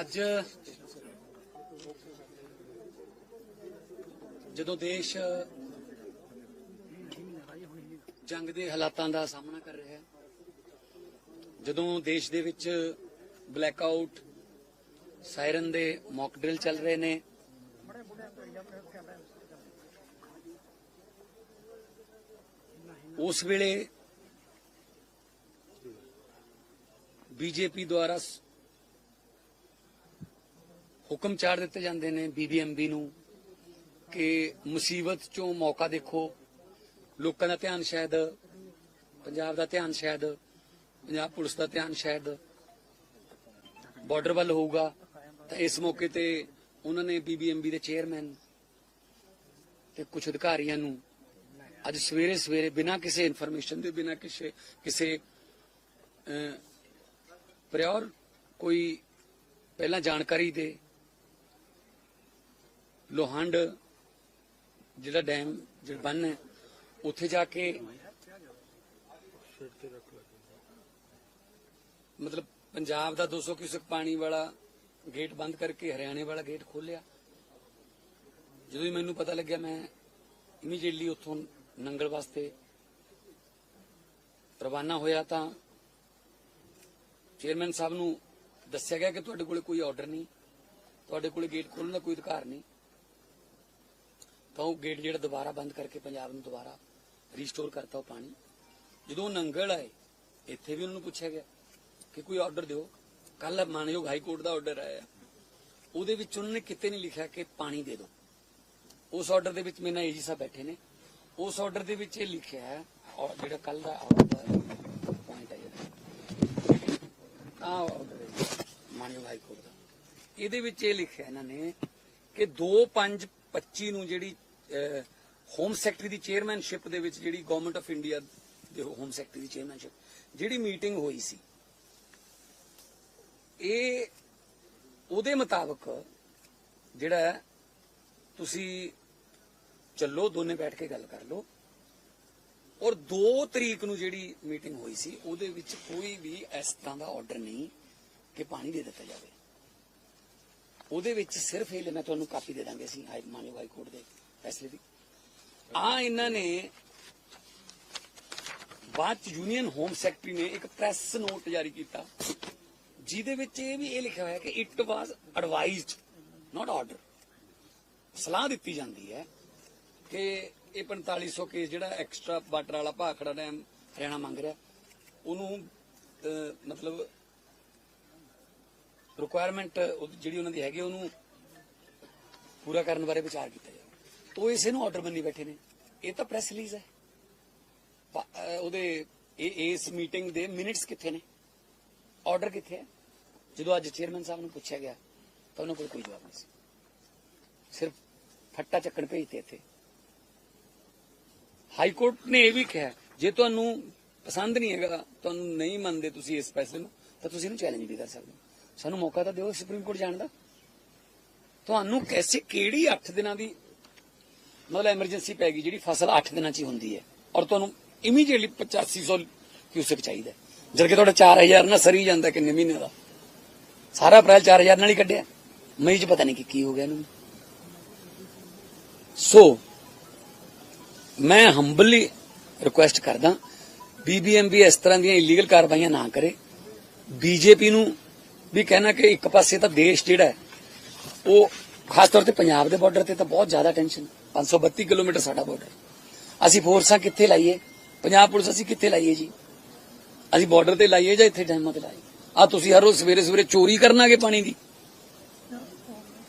ਅੱਜ ਜਦੋਂ ਦੇਸ਼ ਜੰਗ ਦੇ ਹਾਲਾਤਾਂ ਦਾ ਸਾਹਮਣਾ ਕਰ ਰਿਹਾ ਹੈ, ਜਦੋਂ ਦੇਸ਼ ਦੇ ਵਿੱਚ ਬਲੈਕਆਊਟ ਸਾਇਰਨ ਦੇ ਮੌਕ ਡਰਿਲ ਚੱਲ ਰਹੇ ਨੇ, ਉਸ ਵੇਲੇ ਬੀਜੇਪੀ ਦੁਆਰਾ ਹੁਕਮ ਚਾੜ ਦਿੱਤੇ ਜਾਂਦੇ ਨੇ ਬੀਬੀਐਮਬੀ ਨੂੰ ਕਿ ਮੁਸੀਬਤ ਚੋਂ ਮੌਕਾ ਦੇਖੋ। ਲੋਕਾਂ ਦਾ ਧਿਆਨ ਸ਼ਾਇਦ ਪੰਜਾਬ ਦਾ ਧਿਆਨ ਸ਼ਾਇਦ ਪੰਜਾਬ ਪੁਲਿਸ ਦਾ ਧਿਆਨ ਸ਼ਾਇਦ ਬਾਰਡਰ ਵੱਲ ਹੋਊਗਾ ਤਾਂ ਇਸ ਮੌਕੇ ਤੇ ਉਹਨਾਂ ਨੇ ਬੀਬੀਐਮਬੀ ਦੇ ਚੇਅਰਮੈਨ ਤੇ ਕੁਝ ਅਧਿਕਾਰੀਆਂ ਨੂੰ ਅੱਜ ਸਵੇਰੇ ਸਵੇਰੇ ਬਿਨਾਂ ਕਿਸੇ ਇਨਫੋਰਮੇਸ਼ਨ ਦੇ ਬਿਨਾਂ ਕਿਸੇ ਕਿਸੇ ਅਹ, ਪ੍ਰਿਓਰ ਕੋਈ ਪਹਿਲਾਂ ਜਾਣਕਾਰੀ ਦੇ ਲੋਹੰਡ, ਜਿਹੜਾ ਡੈਮ, ਜਿਹੜਾ ਬੰਨ ਹੈ, ਉੱਥੇ ਜਾ ਕੇ ਮਤਲਬ ਪੰਜਾਬ ਦਾ 200 ਕਿਊਸਕ ਪਾਣੀ ਵਾਲਾ ਗੇਟ ਬੰਦ ਕਰਕੇ ਹਰਿਆਣੇ ਵਾਲਾ ਗੇਟ ਖੋਲਿਆ ਜਦੋਂ ਹੀ ਮੈਨੂੰ ਪਤਾ ਲੱਗਿਆ, ਮੈਂ ਇਮੀਡੀਏਟਲੀ ਉੱਥੋਂ ਨੰਗਲ ਵਾਸਤੇ ਰਵਾਨਾ ਹੋਇਆ ਤਾਂ ਚੇਅਰਮੈਨ ਸਾਹਿਬ ਨੂੰ ਦੱਸਿਆ ਗਿਆ ਕਿ ਤੁਹਾਡੇ ਕੋਲੇ ਕੋਈ ਆਰਡਰ ਨਹੀਂ, ਤੁਹਾਡੇ ਕੋਲੇ ਗੇਟ ਖੋਲਣ ਦਾ ਕੋਈ ਅਧਿਕਾਰ ਨਹੀਂ। ਤਾਂ ਉਹ ਗੇਟ ਜਿਹੜਾ ਦੁਬਾਰਾ ਬੰਦ ਕਰਕੇ ਪੰਜਾਬ ਨੂੰ ਦੁਬਾਰਾ ਰੀਸਟੋਰ ਕਰਤਾ ਉਹ ਪਾਣੀ। ਜਦੋਂ ਨੰਗਲ ਆਏ, ਇੱਥੇ ਵੀ ਉਹਨਾਂ ਨੂੰ ਪੁੱਛਿਆ ਗਿਆ ਕਿ ਕੋਈ ਆਰਡਰ ਦਿਓ। ਕੱਲ ਮਾਨਯੋਗ ਹਾਈ ਕੋਰਟ ਦਾ ਆਰਡਰ ਆਇਆ। ਉਹਦੇ ਵਿੱਚ ਉਹਨਾਂ ਨੇ ਕਿਤੇ ਨਹੀਂ ਲਿਖਿਆ ਕਿ ਪਾਣੀ ਦੇ ਦਿਓ। ਉਸ ਆਰਡਰ ਦੇ ਵਿੱਚ ਮੇਰੇ ਨਾਲ ਏਜੀ ਸਾਹਿਬ ਬੈਠੇ ਨੇ। ਉਸ ਆਰਡਰ ਦੇ ਵਿੱਚ ਇਹ ਲਿਖਿਆ ਹੈ, ਔਰ ਜਿਹੜਾ ਕੱਲ ਦਾ ਆਰਡਰ ਪੁਆਇੰਟ ਹੈ ਜਿਹੜਾ। ਆ ਆਰਡਰ ਮਾਨਯੋਗ ਹਾਈ ਕੋਰਟ ਦਾ। ਇਹਦੇ ਵਿੱਚ ਇਹ ਲਿਖਿਆ ਇਹਨਾਂ ਨੇ ਕਿ 2525 ਨੂੰ ਜਿਹੜੀ ਹੋਮ ਸੈਕਟਰੀ ਦੀ ਚੇਅਰਮੈਨਸ਼ਿਪ ਦੇ ਵਿੱਚ ਜਿਹੜੀ ਗਵਰਨਮੈਂਟ ਆਫ ਇੰਡੀਆ ਦੇ ਹੋਮ ਸੈਕਟਰੀ ਦੀ ਚੇਅਰਮੈਨਸ਼ਿਪ ਜਿਹੜੀ ਮੀਟਿੰਗ ਹੋਈ ਸੀ, ਇਹ ਉਹਦੇ ਮੁਤਾਬਕ ਜਿਹੜਾ ਤੁਸੀਂ ਚੱਲੋ, ਦੋਨੇ ਬੈਠ ਕੇ ਗੱਲ ਕਰ ਲਓ। ਔਰ 2 ਤਰੀਕ ਨੂੰ ਜਿਹੜੀ ਮੀਟਿੰਗ ਹੋਈ ਸੀ, ਉਹਦੇ ਵਿੱਚ ਕੋਈ ਵੀ ਇਸ ਤਰ੍ਹਾਂ ਦਾ ਆਰਡਰ ਨਹੀਂ ਕਿ ਪਾਣੀ ਦੇ ਦਿੱਤਾ ਜਾਵੇ। ਉਹਦੇ ਵਿੱਚ ਸਿਰਫ ਇਹ ਮੈਂ ਤੁਹਾਨੂੰ ਕਾਪੀ ਦੇ ਦਾਂਗੇ ਅਸੀਂ, ਹਾਈ ਮਾਨਯੋਗ ਹਾਈ ਕੋਰਟ ਦੇ। ਫੈਸਲੇ ਦੀ ਆ ਇਹਨਾਂ ਨੇ ਬਾਅਦ ਚ ਯੂਨੀਅਨ ਹੋਮ ਸੈਕਟਰੀ ਨੇ ਇੱਕ ਪ੍ਰੈਸ ਨੋਟ ਜਾਰੀ ਕੀਤਾ, ਜਿਹਦੇ ਵਿੱਚ ਇਹ ਵੀ ਇਹ ਲਿਖਿਆ ਹੋਇਆ ਕਿ it was advised not order ਸਲਾਹ ਦਿੱਤੀ ਜਾਂਦੀ ਹੈ ਕਿ ਇਹ 4500 ਕੇਸ ਜਿਹੜਾ ਐਕਸਟਰਾ ਵਾਟਰ ਵਾਲਾ ਭਾਖੜਾ ਡੈਮ ਹਰਿਆਣਾ ਮੰਗ ਰਿਹਾ, ਉਹਨੂੰ ਮਤਲਬ ਰਿਕੁਆਇਰਮੈਂਟ ਜਿਹੜੀ ਉਹਨਾਂ ਦੀ ਹੈਗੀ, ਉਹਨੂੰ ਪੂਰਾ ਕਰਨ ਬਾਰੇ ਵਿਚਾਰ ਕੀਤਾ ਜਾਵੇ। ਉਹ ਇਸੇ ਨੂੰ ਆਰਡਰ ਮੰਨੀ ਬੈਠੇ ਨੇ। ਇਹ ਤਾਂ ਪ੍ਰੈਸ ਰਿਲੀਜ਼ ਹੈ। ਉਹਦੇ ਇਸ ਮੀਟਿੰਗ ਦੇ ਮਿੰਟਸ ਕਿੱਥੇ ਨੇ? ਆਰਡਰ ਕਿੱਥੇ ਹੈ? ਜਦੋਂ ਅੱਜ ਚੇਅਰਮੈਨ ਸਾਹਿਬ ਨੂੰ ਪੁੱਛਿਆ ਗਿਆ, ਤਾਂ ਉਹਨਾਂ ਕੋਲ ਕੋਈ ਜਵਾਬ ਨਹੀਂ ਸੀ। ਸਿਰਫ ਫੱਟਾ ਚੱਕਣ ਭੇਜਤੇ ਇੱਥੇ। ਹਾਈ ਕੋਰਟ ਨੇ ਇਹ ਵੀ ਕਿਹਾ, ਜੇ ਤੁਹਾਨੂੰ ਪਸੰਦ ਨਹੀਂ ਹੈਗਾ, ਤੁਹਾਨੂੰ ਨਹੀਂ ਮੰਨਦੇ ਤੁਸੀਂ ਇਸ ਫੈਸਲੇ ਨੂੰ, ਤਾਂ ਤੁਸੀਂ ਇਹਨੂੰ ਚੈਲੰਜ ਵੀ ਕਰ ਸਕਦੇ ਸਾਨੂੰ ਮੌਕਾ ਤਾਂ ਦਿਓ ਸੁਪਰੀਮ ਕੋਰਟ ਜਾਣ ਦਾ। ਤੁਹਾਨੂੰ ਕੈਸੇ ਕਿਹੜੀ 8 ਦਿਨਾਂ ਦੀ ਮਤਲਬ ਐਮਰਜੈਂਸੀ ਪੈ ਗਈ ਜਿਹੜੀ ਫਸਲ 8 ਦਿਨਾਂ 'ਚ ਹੀ ਹੁੰਦੀ ਹੈ। ਔਰ ਤੁਹਾਨੂੰ ਇਮੀਡੀਏਟਲੀ 8500 ਕਿਊਸਕ ਚਾਹੀਦਾ ਹੈ। ਜਦ ਕਿ ਤੁਹਾਡਾ 4000 ਨਾ ਸਰੀ ਜਾਂਦਾ ਕਿੰਨੇ ਮਹੀਨੇ ਦਾ। ਸਾਰਾ ਅਪ੍ਰੈਲ 4000 ਨਾਲ ਹੀ ਕੱਢਿਆ। ਮਈ 'ਚ ਪਤਾ ਨਹੀਂ ਕਿ ਕੀ ਹੋ ਗਿਆ ਇਹਨੂੰ। ਸੋ ਮੈਂ ਹੰਬਲੀ ਰਿਕੁਐਸਟ ਕਰਦਾ ਬੀਬੀਐਮਬੀ ਇਸ ਤਰ੍ਹਾਂ ਦੀਆਂ ਇਲੀਗਲ ਕਾਰਵਾਈਆਂ ਨਾ ਕਰੇ। ਬੀਜੇਪੀ ਨੂੰ ਵੀ ਕਹਿਣਾ ਕਿ ਇੱਕ ਪਾਸੇ ਤਾਂ ਦੇਸ਼ ਜਿਹੜਾ ਉਹ ਖਾਸ ਤੌਰ ਤੇ ਪੰਜਾਬ ਦੇ ਬਾਰਡਰ ਤੇ ਤਾਂ ਬਹੁਤ ਜ਼ਿਆਦਾ ਟੈਨਸ਼ਨ 532 ਕਿਲੋਮੀਟਰ ਸਾਡਾ ਬਾਰਡਰ ਅਸੀਂ ਫੋਰਸਾਂ ਕਿੱਥੇ ਲਾਈਏ? ਪੰਜਾਬ ਪੁਲਿਸ ਅਸੀਂ ਕਿੱਥੇ ਲਾਈਏ ਜੀ? ਅਸੀਂ ਬਾਰਡਰ ਤੇ ਲਾਈਏ ਜਾਂ ਇੱਥੇ ਡੈਮਾਂ ਤੇ ਲਾਈਏ? ਆ ਤੁਸੀਂ ਹਰ ਰੋਜ਼ ਸਵੇਰੇ ਸਵੇਰੇ ਚੋਰੀ ਕਰਨਾਗੇ ਪਾਣੀ ਦੀ।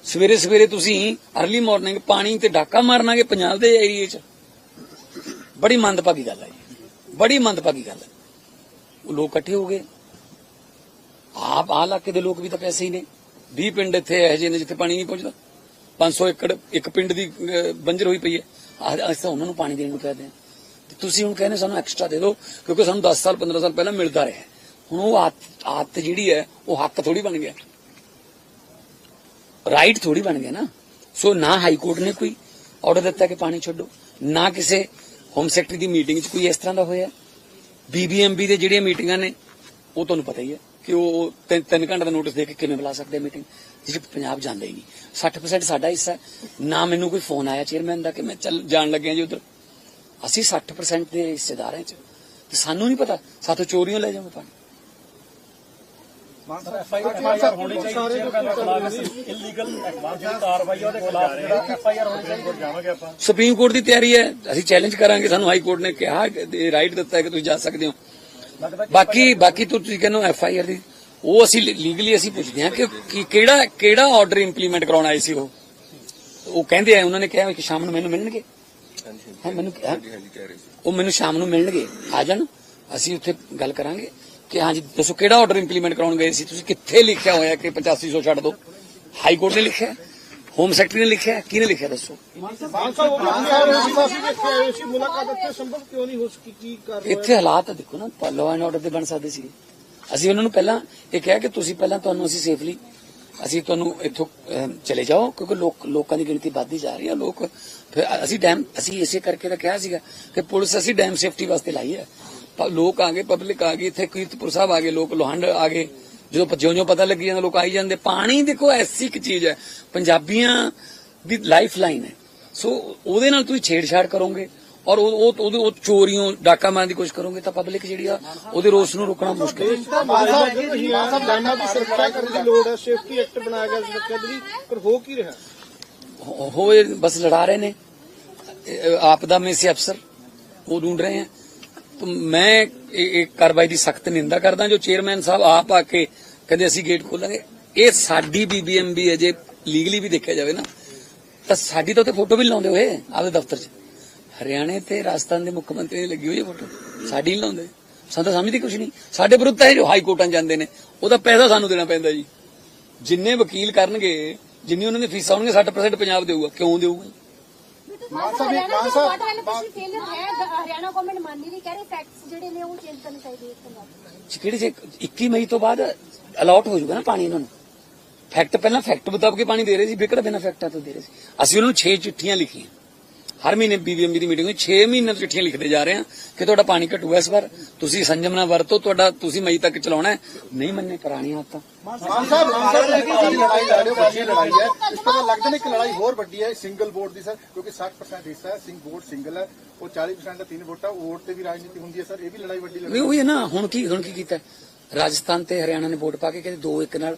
ਸਵੇਰੇ ਸਵੇਰੇ ਤੁਸੀਂ ਅਰਲੀ ਮਾਰਨਿੰਗ ਪਾਣੀ ਤੇ ਡਾਕਾ ਮਾਰਨਾਗੇ ਪੰਜਾਬ ਦੇ ਏਰੀਏ 'ਚ। ਬੜੀ ਮੰਦਭਾਗੀ ਗੱਲ ਹੈ ਜੀ। ਬੜੀ ਮੰਦਭਾਗੀ ਗੱਲ ਹੈ। ਉਹ ਲੋਕ ਇਕੱਠੇ ਹੋ ਗਏ। ਆਪ ਆ ਇਲਾਕੇ ਦੇ ਲੋਕ ਵੀ ਤਾਂ ਪੈਸੇ ਹੀ ਨੇ। 20 ਪਿੰਡ ਇੱਥੇ ਇਹੋ ਜਿਹੇ ਨੇ ਜਿੱਥੇ ਪਾਣੀ ਨਹੀਂ ਪਹੁੰਚਦਾ। 500 ਏਕੜ, ਇੱਕ ਪਿੰਡ ਦੀ ਬੰਜਰ ਹੋਈ ਪਈ ਹੈ। ਆਹ, ਅਸੀਂ ਤਾਂ ਉਹਨਾਂ ਨੂੰ ਪਾਣੀ ਦੇਣ ਨੂੰ ਕਹਦੇ ਹਾਂ। ਤੇ ਤੁਸੀਂ ਹੁਣ ਕਹਿੰਦੇ ਸਾਨੂੰ ਐਕਸਟਰਾ ਦੇ ਦਿਓ, ਕਿਉਂਕਿ ਸਾਨੂੰ 10 ਸਾਲ 15 ਸਾਲ ਪਹਿਲਾਂ ਮਿਲਦਾ ਰਿਹਾ। ਹੁਣ ਉਹ ਆਦਤ ਆਦਤ ਜਿਹੜੀ ਹੈ, ਉਹ ਹੱਕ ਥੋੜੀ ਬਣ ਗਿਆ। ਰਾਈਟ ਥੋੜੀ ਬਣ ਗਿਆ ਨਾ। ਸੋ ਨਾ ਹਾਈ ਕੋਰਟ ਨੇ ਕੋਈ ਆਰਡਰ ਦਿੱਤਾ ਕਿ ਪਾਣੀ ਛੱਡੋ। ਨਾ ਕਿਸੇ ਹੋਮ ਸੈਕਟਰੀ ਦੀ ਮੀਟਿੰਗ 'ਚ ਕੋਈ ਇਸ ਤਰ੍ਹਾਂ ਦਾ ਹੋਇਆ। ਬੀਬੀਐਮਬੀ ਦੇ ਜਿਹੜੀਆਂ ਮੀਟਿੰਗਾਂ ਨੇ, ਉਹ ਤੁਹਾਨੂੰ ਪਤਾ ਹੀ ਹੈ। ਕਿ ਉਹ ਤਿੰਨ ਤਿੰਨ ਘੰਟੇ ਦਾ ਨੋਟਿਸ ਦੇ ਕੇ ਕਿਵੇਂ ਬੁਲਾ ਸਕਦੇ ਮੀਟਿੰਗ ਜਿਸ 'ਚ ਪੰਜਾਬ ਜਾਂਦਾ ਹੀ ਨਹੀਂ। 60% ਸਾਡਾ ਹਿੱਸਾ। ਨਾ ਮੈਨੂੰ ਕੋਈ ਫੋਨ ਆਇਆ ਚੇਅਰਮੈਨ ਦਾ ਕਿ ਮੈਂ ਚੱਲ ਜਾਣ ਲੱਗਿਆ ਜੀ ਉਧਰ। ਅਸੀਂ 60% ਦੇ ਹਿੱਸੇਦਾਰ ਹਾਂ 'ਚ। ਤੇ ਸਾਨੂੰ ਨਹੀਂ ਪਤਾ। ਸਾਥੋਂ ਚੋਰੀਆਂ ਲੈ ਜਾਵਾਂਗੇ ਪਾਣੀ ਐਫਆਈਆਰ ਹੋਣੀ ਚਾਹੀਦੀ ਹੈ। ਖਿਲਾਫ ਇਲੀਗਲ ਐਡਵਾਂਸ ਜਿਹੜੀ ਕਾਰਵਾਈ ਹੈ ਉਹਦੇ ਖਿਲਾਫ ਜਿਹੜਾ ਐਫਆਈਆਰ ਹੋਣੀ ਚਾਹੀਦੀ ਹੈ। ਜਾਵਾਂਗੇ ਆਪਾਂ। ਸੁਪਰੀਮ ਕੋਰਟ ਦੀ ਤਿਆਰੀ ਹੈ। ਅਸੀਂ ਚੈਲੰਜ ਕਰਾਂਗੇ। ਸਾਨੂੰ ਹਾਈ ਕੋਰਟ ਨੇ ਕਿਹਾ ਕਿ ਰਾਈਟ ਦਿੱਤਾ ਹੈ ਕਿ ਤੁਸੀਂ ਜਾ ਸਕਦੇ ਹੋ। ਬਾਕੀ ਬਾਕੀ ਤੋਂ ਤੁਸੀਂ ਕਹਿੰਦੇ ਐਫ ਆਈ ਆਰ ਦੀ। ਉਹ ਅਸੀਂ ਲੀਗਲੀ ਅਸੀਂ ਪੁੱਛਦੇ ਹਾਂ ਕਿ ਕਿ ਕਿਹੜਾ ਕਿਹੜਾ ਆਰਡਰ ਇੰਪਲੀਮੈਂਟ ਕਰਾਉਣ ਆਏ ਸੀ ਉਹ? ਉਹ ਕਹਿੰਦੇ ਆ ਉਹਨਾਂ ਨੇ ਕਿਹਾ ਕਿ ਸ਼ਾਮ ਨੂੰ ਮੈਨੂੰ ਮਿਲਣਗੇ। ਹਾਂ ਮੈਨੂੰ ਕਿਹਾ? ਉਹ ਮੈਨੂੰ ਸ਼ਾਮ ਨੂੰ ਮਿਲਣਗੇ। ਆ ਜਾਣ। ਅਸੀਂ ਉੱਥੇ ਗੱਲ ਕਰਾਂਗੇ ਕਿ ਹਾਂਜੀ ਦੱਸੋ ਕਿਹੜਾ ਆਰਡਰ ਇੰਪਲੀਮੈਂਟ ਕਰਾਉਣ ਗਏ ਸੀ? ਤੁਸੀਂ ਕਿੱਥੇ ਲਿਖਿਆ ਹੋਇਆ ਕਿ 8500 ਛੱਡ ਦਿਓ ਹਾਈ ਕੋਰਟ ਨੇ ਲਿਖਿਆ। ਹੋਮ ਸੈਕਟਰੀ ਨੇ ਲਿਖਿਆ ਕਿਹਨੇ ਲਿਖਿਆ ਦੱਸੋ? ਇੱਥੇ ਹਾਲਾਤ ਦੇਖੋ ਨਾ ਲਾਅ ਐਂਡ ਆਰਡਰ ਤੇ ਬਣ ਸਕਦੇ ਸੀ ਅਸੀਂ ਉਹਨਾਂ ਨੂੰ ਪਹਿਲਾਂ ਇਹ ਕਿਹਾ ਕਿ ਤੁਸੀਂ ਪਹਿਲਾਂ ਤੁਹਾਨੂੰ ਅਸੀਂ ਸੇਫਲੀ ਅਸੀਂ ਤੁਹਾਨੂੰ ਇੱਥੋਂ ਚਲੇ ਜਾਓ, ਕਿਉਂਕਿ ਲੋਕ, ਲੋਕਾਂ ਦੀ ਗਿਣਤੀ ਵੱਧਦੀ ਜਾ ਰਹੀ ਹੈ, ਲੋਕ ਫਿਰ ਅਸੀਂ ਡੈਮ ਅਸੀਂ ਇਸੇ ਕਰਕੇ ਤਾਂ ਕਿਹਾ ਸੀਗਾ ਕਿ ਪੁਲਿਸ ਅਸੀਂ ਡੈਮ ਸੇਫਟੀ ਵਾਸਤੇ ਲਾਈ ਹੈ। ਲੋਕ ਆ ਗਏ ਪਬਲਿਕ ਆ ਗਈ, ਇੱਥੇ ਕੀਰਤਪੁਰ ਸਾਹਿਬ ਆ ਗਏ, ਲੋਕ ਲੋਹੰਡ ਆ ਗਏ। ਜਦੋਂ ਜਿਉਂ-ਜਿਉਂ ਪਤਾ ਲੱਗੀ ਜਾਂਦਾ ਲੋਕ ਆਈ ਜਾਂਦੇ ਪਾਣੀ ਦੇਖੋ ਐਸੀ ਇੱਕ ਚੀਜ਼ ਹੈ। ਪੰਜਾਬੀਆਂ ਦੀ ਲਾਈਫ ਲਾਈਨ ਹੈ। ਸੋ ਉਹਦੇ ਨਾਲ ਤੁਸੀਂ ਛੇੜਛਾੜ ਕਰੋਗੇ ਔਰ ਉਹ ਉਹਦੇ ਉਹ ਚੋਰੀਆਂ ਡਾਕਾ ਮਾਰਨ ਦੀ ਕੋਸ਼ਿਸ਼ ਕਰੋਗੇ ਤਾਂ ਪਬਲਿਕ ਜਿਹੜੀ ਆ ਉਹਦੇ ਰੋਸ ਨੂੰ ਰੋਕਣਾ ਮੁਸ਼ਕਿਲ ਹੈ। ਹੋਏ ਬਸ ਲੜਾ ਰਹੇ ਨੇ। ਆਪ ਦਾ ਸੇ ਅਫਸਰ ਉਹ ਢੂੰਡ ਰਹੇ ਹੈ ਮੈਂ ਇਹ ਕਾਰਵਾਈ ਦੀ ਸਖਤ ਨਿੰਦਾ ਕਰਦਾ ਜੋ ਚੇਅਰਮੈਨ ਸਾਹਿਬ ਆਪ ਆ ਕੇ ਕਹਿੰਦੇ ਅਸੀਂ ਗੇਟ ਖੋਲਾਂਗੇ। ਇਹ ਸਾਡੀ ਬੀਬੀਐਮਬੀ ਹੈ ਜੇ ਲੀਗਲੀ ਵੀ ਦੇਖਿਆ ਜਾਵੇ ਨਾ, ਤਾਂ ਸਾਡੀ ਤਾਂ ਉੱਤੇ ਫੋਟੋ ਵੀ ਲਾਉਂਦੇ ਹੋਏ ਆਪਦੇ ਦਫ਼ਤਰ 'ਚ। ਹਰਿਆਣੇ ਤੇ ਰਾਜਸਥਾਨ ਦੇ ਮੁੱਖ ਮੰਤਰੀ ਦੀ ਲੱਗੀ ਹੋਈ ਫੋਟੋ ਸਾਡੀ ਨਹੀਂ ਲਾਉਂਦੇ। ਸਾਨੂੰ ਤਾਂ ਸਮਝਦੀ ਕੁਝ ਨਹੀਂ ਸਾਡੇ ਵਿਰੁੱਧ ਤਾਂ ਇਹ ਜੋ ਹਾਈ ਕੋਰਟਾਂ ਜਾਂਦੇ ਨੇ, ਉਹਦਾ ਪੈਸਾ ਸਾਨੂੰ ਦੇਣਾ ਪੈਂਦਾ ਜੀ। ਜਿੰਨੇ ਵਕੀਲ ਕਰਨਗੇ, ਜਿੰਨੀ ਉਹਨਾਂ ਦੀ ਫੀਸਾਂ ਹੋਣਗੀਆਂ 60% ਪੰਜਾਬ ਦੇਊਗਾ। ਕਿਉਂ ਦੇਊਗਾ ਮਾਨ ਸਾਹਿਬ ਮਾਨ ਸਾਹਿਬ ਵਾਟਰ ਐਲੋਕੇਸ਼ਨ ਫੇਲਿਅਰ ਹੈ ਦ- ਹਰਿਆਣਾ ਗਵਰਨਮੈਂਟ ਮੰਨ ਨਹੀਂ ਰਹੀ ਕਹਿ ਰਹੇ ਫੈਕਟਸ ਜਿਹੜੇ ਨੇ ਉਹ ਚੇਂਜ ਕਰਨੇ ਚਾਹੀਦੇ ਇਸ ਤੋਂ ਬਾਅਦ ਕਿਹੜੇ ਜੇ 21 ਮਈ ਤੋਂ ਬਾਅਦ ਅਲਾਟ ਹੋ ਜਾਊਗਾ ਨਾ ਪਾਣੀ ਇਹਨਾਂ ਨੂੰ। ਫੈਕਟ ਪਹਿਲਾਂ ਫੈਕਟ ਮੁਤਾਬਕ ਪਾਣੀ ਦੇ ਰਹੇ ਸੀ ਵਿਕੜ ਬਿਨਾ ਫੈਕਟਾਂ ਤੋਂ ਦੇ ਰਹੇ ਸੀ। ਅਸੀਂ ਉਹਨਾਂ ਨੂੰ 6 ਚਿੱਠੀਆਂ ਲਿਖੀਆਂ। ਹਰ ਮਹੀਨੇ ਬੀਬੀਐਮਬੀ ਦੀ ਮੀਟਿੰਗ ਵਿੱਚ 6 ਮਹੀਨੇ ਤੋਂ ਚਿੱਠੀਆਂ ਲਿਖਦੇ ਜਾ ਰਹੇ ਹਾਂ ਕਿ ਤੁਹਾਡਾ ਪਾਣੀ ਘਟੂਗਾ ਇਸ ਵਾਰ। ਤੁਸੀਂ ਸੰਜਮ ਨਾਲ ਵਰਤੋ ਤੁਹਾਡਾ ਤੁਸੀਂ ਮਈ ਤੱਕ ਚਲਾਉਣਾ ਨਹੀਂ ਮੰਨੇ ਪੁਰਾਣੀਆਂ ਆਦਤਾਂ। ਮਾਨ ਸਾਹਿਬ ਮਾਨ ਸਾਹਿਬ ਨੇ ਕਿਹਾ ਲੜਾਈ ਲੜਾਈ ਹੈ। ਇਸ ਤੋਂ ਬਾਅਦ ਲੱਗਦਾ ਨਹੀਂ ਕਿ ਲੜਾਈ ਹੋਰ ਵੱਡੀ ਹੈ। ਸਿੰਗਲ ਵੋਟ ਦੀ ਸਰ ਕਿਉਂਕਿ 60% ਹਿੱਸਾ ਹੈ। ਸਿੰਘ ਵੋਟ ਸਿੰਗਲ ਹੈ। ਉਹ 40% ਦਾ ਤਿੰਨ ਵੋਟਾਂ ਵੋਟ ਤੇ ਵੀ ਰਾਜਨੀਤੀ ਹੁੰਦੀ ਹੈ ਸਰ ਇਹ ਵੀ ਲੜਾਈ ਵੱਡੀ ਨਹੀਂ ਲੜਾਈ ਉਹ ਹੀ ਹੈ। ਨਾ। ਹੁਣ ਕੀ ਹੁਣ ਕੀ ਕੀਤਾ ਰਾਜਸਥਾਨ ਤੇ ਹਰਿਆਣਾ ਨੇ ਵੋਟ ਪਾ ਕੇ ਕਹਿੰਦੇ ਦੋ ਇੱਕ ਨਾਲ।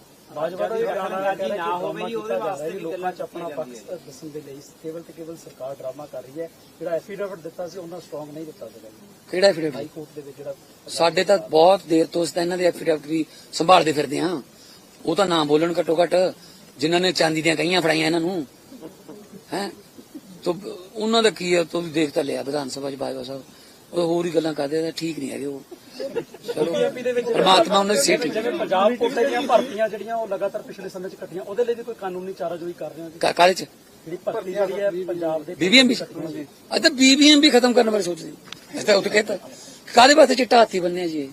ਬਾਜਵਾ ਦਾ ਆਇਆ ਕਿ ਨਾ ਹੋਵੇ ਜੀ ਉਹਦੇ ਵਾਸਤੇ ਵੀ ਲੋਕਾਂ 'ਚ ਆਪਣਾ ਪੱਖ ਦੱਸਣ ਦੇ ਲਈ ਕੇਵਲ ਤੇ ਕੇਵਲ ਸਰਕਾਰ ਡਰਾਮਾ ਕਰ ਰਹੀ ਹੈ। ਜਿਹੜਾ ਐਫੀਡੇਵਿਟ ਦਿੱਤਾ ਸੀ ਉਹਨਾਂ ਸਟਰੋਂਗ ਨਹੀਂ ਦਿੱਤਾ ਸੀਗਾ ਜੀ। ਕਿਹੜਾ ਐਫੀਡੇਵਿਟ? ਹਾਈ ਕੋਰਟ ਦੇ ਵਿੱਚ ਜਿਹੜਾ ਸਾਡੇ ਤਾਂ ਬਹੁਤ ਦੇਰ ਤੋਂ ਇਹਨਾਂ ਦੇ ਐਫੀਡੇਵਿਟ ਵੀ ਸੰਭਾਲਦੇ ਫਿਰਦੇ ਹਾਂ। ਉਹ ਤਾਂ ਨਾ ਬੋਲਣ ਘੱਟੋ ਘੱਟ ਜਿਨ੍ਹਾਂ ਨੇ ਚਾਂਦੀ ਦੀਆਂ ਕਈਆਂ ਫੜਾਈਆਂ ਇਹਨਾਂ ਨੂੰ। ਹੈ? ਤੋ ਉਹਨਾਂ ਦਾ ਕੀ ਹੈ ਤੂੰ ਵੀ ਦੇਖ ਤਾਂ ਲਿਆ ਵਿਧਾਨ ਸਭਾ ਚ ਬਾਜਵਾ ਸਾਹਿਬ। ਉਹ ਹੋਰ ਹੀ ਗੱਲਾਂ ਕਰਦੇ ਆ ਠੀਕ ਨਹੀਂ ਹੈਗੇ ਉਹ। ਪਰਮਾਤਮਾ ਉਹਨਾਂ ਦੀ ਸਿਹਤ ਜਿਵੇਂ ਪੰਜਾਬ ਕੋਟੇ ਦੀਆਂ ਭਰਤੀਆਂ ਜਿਹੜੀਆਂ ਉਹ ਲਗਾਤਾਰ ਪਿਛਲੇ ਸਮੇਂ 'ਚ ਘਟੀਆਂ ਉਹਦੇ ਲਈ ਵੀ ਕੋਈ ਕਾਨੂੰਨੀ ਚਾਰਾਜੋਈ ਕਰ ਰਹੇ ਹੋ ਜੀ ਕਾ- ਕਾਹਦੇ ਚ? ਜਿਹੜੀ ਭਰਤੀ ਜਿਹੜੀ ਹੈ ਪੰਜਾਬ ਦੇ ਬੀਬੀਐਮਬੀ ਅੱਜ ਤਾਂ ਬੀਬੀਐਮਬੀ ਖਤਮ ਕਰਨ ਬਾਰੇ ਸੋਚਦੇ ਹਾਂ। ਅਸੀਂ ਤਾਂ ਉੱਥੇ ਕਹਿੰਦਾ ਕਾਦੇ ਵਾਸਤੇ ਚਿੱਟਾ ਹਾਥੀ ਬੰਨਿਆ ਜੀ?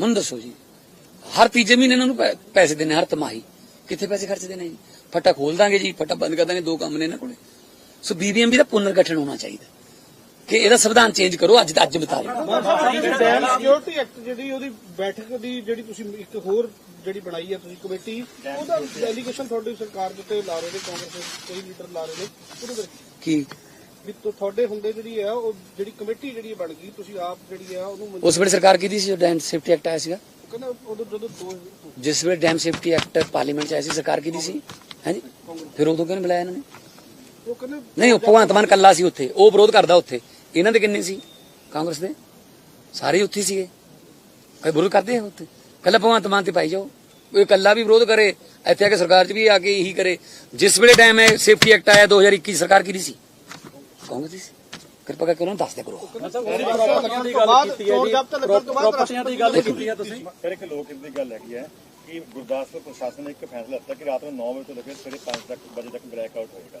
ਮੈਨੂੰ ਦੱਸੋ ਜੀ। ਹਰ ਤੀਜੇ ਮਹੀਨੇ ਇਹਨਾਂ ਨੂੰ ਪੈਸੇ ਦੇਣੇ ਹਰ ਤਿਮਾਹੀ। ਕਿੱਥੇ ਪੈਸੇ ਖਰਚ ਦੇਣੇ ਜੀ? ਫਟਾ ਖੋਲ ਦਾਂਗੇ ਜੀ ਫਟਾ ਬੰਦ ਕਰ ਦਾਂਗੇ ਦੋ ਕੰਮ ਨੇ ਇਹਨਾਂ ਕੋਲੇ। ਸੋ ਬੀਬੀਐਮਬੀ ਦਾ ਪੁਨਰ ਗਠਨ ਹੋਣਾ ਚਾਹੀਦਾ। ਕਿ ਇਹਦਾ ਸੰਵਿਧਾਨ ਚੇਂਜ ਕਰੋ ਅੱਜ ਦਾ ਅੱਜ ਡੈਮ ਸਿਕਿਉਰਿਟੀ ਐਕਟ ਜਿਹੜੀ ਉਹਦੀ ਬੈਠਕ ਦੀ ਜਿਹੜੀ ਤੁਸੀਂ ਇੱਕ ਹੋਰ ਜਿਹੜੀ ਬਣਾਈ ਹੈ ਤੁਸੀਂ ਕਮੇਟੀ ਉਹਦਾ ਡੈਲੀਗੇਸ਼ਨ ਤੁਹਾਡੀ ਸਰਕਾਰ ਦੇ ਉੱਤੇ ਲਾ ਰਹੇ ਨੇ ਕਾਂਗਰਸ ਦੇ ਕਈ ਲੀਡਰ ਲਾ ਰਹੇ ਨੇ ਉਹਦੇ ਬਾਰੇ ਕੀ? ਵੀ ਤੁ- ਤੁਹਾਡੇ ਹੁੰਦੇ ਜਿਹੜੀ ਹੈ ਉਹ ਜਿਹੜੀ ਕਮੇਟੀ ਜਿਹੜੀ ਬਣ ਗਈ ਤੁਸੀਂ ਆਪ ਜਿਹੜੀ ਆ ਉਹਨੂੰ ਉਸ ਵੇਲੇ ਸਰਕਾਰ ਕੀਤੀ ਸੀ ਜੋ ਡੈਮ ਸੇਫਟੀ ਐਕਟ ਆਇਆ ਸੀਗਾ? ਜਿਸ ਵੇਲੇ ਡੈਮ ਸੇਫਟੀ ਐਕਟ ਪਾਰਲੀਮੈਂਟ ਚ ਆਇਆ ਸੀ ਸਰਕਾਰ ਕੀਤੀ ਸੀ? ਹਾਂਜੀ? ਫਿਰ ਉਦੋਂ ਕਿਉਂ ਨੀ ਬੁਲਾਇਆ ਇਹਨਾਂ ਨੇ? ਉਹ ਕਹਿੰਦੇ ਨਹੀਂ ਉਹ ਭਗਵੰਤ ਮਾਨ ਕੱਲਾ ਸੀ ਉੱਥੇ ਉਹ ਵਿਰੋਧ ਕਰਦਾ ਉੱਥੇ। ਇਹਨਾਂ ਦੇ ਕਿੰਨੇ ਸੀ? ਕਾਂਗਰਸ ਦੇ? ਸਾਰੇ ਉੱਥੇ ਸੀਗੇ। ਕਈ ਵਿਰੋਧ ਕਰਦੇ ਆ ਉੱਥੇ। ਕੱਲਾ ਭਗਵੰਤ ਮਾਨ ਤੇ ਪਾਈ ਜਾਓ। ਕੋਈ ਇਕੱਲਾ ਵੀ ਵਿਰੋਧ ਕਰੇ ਇੱਥੇ ਆ ਕੇ ਸਰਕਾਰ 'ਚ ਵੀ ਆ ਕੇ ਇਹੀ ਕਰੇ। ਜਿਸ ਵੇਲੇ ਟਾਈਮ ਹੈ ਸੇਫਟੀ ਐਕਟ ਆਇਆ 2021 ਸਰਕਾਰ ਕਿਹਦੀ ਸੀ? ਕਾਂਗਰਸ ਦੀ ਸੀ। ਕਿਰਪਾ ਕਰਕੇ ਉਹਨਾਂ ਨੂੰ ਦੱਸ ਦੇ ਕਰੋ। ਪ੍ਰਾਪਰਟੀਆਂ ਦੀ ਗੱਲ ਕੀਤੀ ਹੈ ਤੁਸੀਂ? ਫਿਰ ਇੱਕ ਲੋਕ ਦੀ ਗੱਲ ਹੈਗੀ ਹੈ ਕਿ ਗੁਰਦਾਸਪੁਰ ਪ੍ਰਸ਼ਾਸਨ ਨੇ ਇੱਕ ਫੈਸਲਾ ਲਿੱਤਾ ਕਿ ਰਾਤ ਨੂੰ 9 ਵਜੇ ਤੋਂ ਲੈ ਕੇ ਸਵੇਰੇ 5 ਤੱਕ ਵਜੇ ਤੱਕ ਬਲੈਕ ਆਊਟ ਹੋਏਗਾ।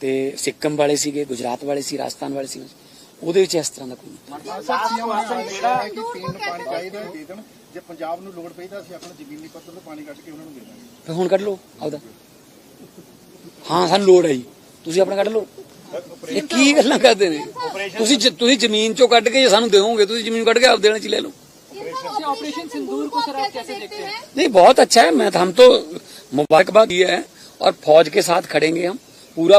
ਤੇ ਸਿੱਕਮ ਵਾਲੇ ਸੀਗੇ ਗੁਜਰਾਤ ਵਾਲੇ ਸੀ ਰਾਜਸਥਾਨ ਵਾਲੇ ਸੀ ਉਹਦੇ ਵਿੱਚ ਇਸ ਤਰ੍ਹਾਂ ਦਾ ਕੋਈ ਨਹੀਂ ਸਾਹਿਬ ਸੀਐਮ ਨੇ ਕਿਹਾ ਹੈ ਕਿ ਪੀਣ ਨੂੰ ਪਾਣੀ ਚਾਹੀਦਾ ਹੈ, ਦੇ ਦੇਣ ਜੇ ਪੰਜਾਬ ਨੂੰ ਲੋੜ ਪਈ ਤਾਂ ਅਸੀਂ ਆਪਣਾ ਜ਼ਮੀਨੀ ਪੱਧਰ ਤੋਂ ਪਾਣੀ ਕੱਢ ਕੇ ਉਹਨਾਂ ਨੂੰ ਦੇ ਦਾਂਗੇ ਫਿਰ ਹੁਣ ਕੱਢ ਲਓ ਆਪਦਾ ਹਾਂ ਸਾਨੂੰ ਲੋੜ ਹੈ ਜੀ ਤੁਸੀਂ ਆਪਣਾ ਕੱਢ ਲਓ ਇਹ ਕੀ ਗੱਲਾਂ ਕਰਦੇ ਨੇ ਤੁਸੀਂ ਜ- ਤੁਸੀਂ ਜ਼ਮੀਨ ਚੋਂ ਕੱਢ ਕੇ ਜੇ ਸਾਨੂੰ ਦਿਓਗੇ ਤੁਸੀਂ ਜ਼ਮੀਨ ਕੱਢ ਕੇ ਆਪ ਦੇਣਾ ਚ ਲੈ ਲਓ ऑपरेशन सिंदूर को सर आप कैसे देखते हैं नहीं बहुत अच्छा है मैं हम तो मुबारकबाद दिया है और फौज के साथ खड़ेंगे हम पूरा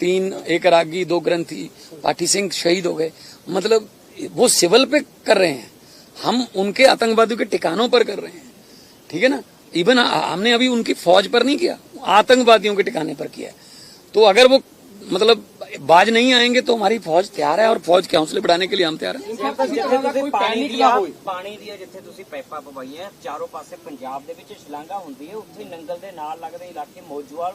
तीन एक रागी दो ग्रंथी पाठी सिंह शहीद हो गए मतलब वो सिविल पे कर रहे हैं हम उनके आतंकवादियों के ठिकानों पर कर रहे हैं ठीक है ना इवन हमने अभी उनकी फौज पर नहीं किया आतंकवादियों के ठिकाने पर किया है। तो अगर वो मतलब बाज नहीं आएंगे तो हमारी फौज तैयार है और फौज के हौसले बढ़ाने के लिए हम तैयार हैं ਜਿੱਥੇ ਤੁਸੀਂ ਪਾਣੀ ਦੀਆਂ ਪਾਣੀ ਦੀਆਂ ਜਿੱਥੇ ਤੁਸੀਂ ਪਾਈਪਾਂ ਪਵਾਈਆਂ ਚਾਰੋਂ ਪਾਸੇ ਪੰਜਾਬ ਦੇ ਵਿੱਚ ਸ਼ਲਾਂਘਾ ਹੁੰਦੀ ਹੈ ਉੱਥੇ ਨੰਗਲ ਦੇ ਨਾਲ ਲੱਗਦੇ ਇਲਾਕੇ ਮੋਜੂਵਾਲ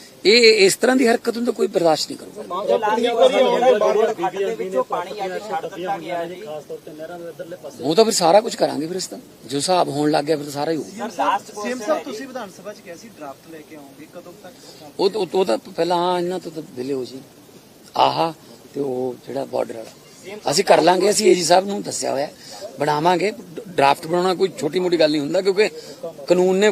ਇਹ ਇਸ ਤਰ੍ਹਾਂ ਦੀ ਹਰਕਤ ਨੂੰ ਤਾਂ ਕੋਈ ਬਰਦਾਸ਼ਤ ਨਹੀਂ ਕਰੂਗਾ। ਉਹ ਤਾਂ ਫਿਰ ਸਾਰਾ ਕੁਝ ਕਰਾਂਗੇ ਫਿਰ ਇਸ ਤਾਂ ਜੋ ਹਿਸਾਬ ਹੋਣ ਲੱਗ ਗਿਆ ਫਿਰ ਸਾਰਾ ਹੀ ਹੋਊ ਸਰ ਲਾਸਟ ਸੀਐਮ ਸਾਹਿਬ ਤੁਸੀਂ ਵਿਧਾਨ ਸਭਾ 'ਚ ਕਿਹਾ ਸੀ ਡਰਾਫਟ ਲੈ ਕੇ ਆਉਂਗੇ ਕਦੋਂ ਤੱਕ ਉਹ ਉਹ ਉਹ ਤਾਂ ਪਹਿਲਾਂ ਹਾਂ ਇਹਨਾਂ ਤੋਂ ਤਾਂ ਦਿਲੇ ਹੋ ਜੀ। ਆਹਾ ਤੇ ਉਹ ਜਿਹੜਾ ਬਾਰਡਰ ਵਾਲਾ। ਅਸੀਂ ਕਰ ਲਾਂਗੇ ਅਸੀਂ ਏਜੀ ਸਾਹਿਬ ਨੂੰ ਦੱਸਿਆ ਹੋਇਆ। ਬਣਾਵਾਂਗੇ। ਡਰਾਫਟ ਬਣਾਉਣਾ ਕੋਈ ਛੋਟੀ ਮੋਟੀ ਗੱਲ ਨਹੀਂ ਹੁੰਦਾ ਕਿਉਂਕਿ ਕਾਨੂੰਨ ਨੇ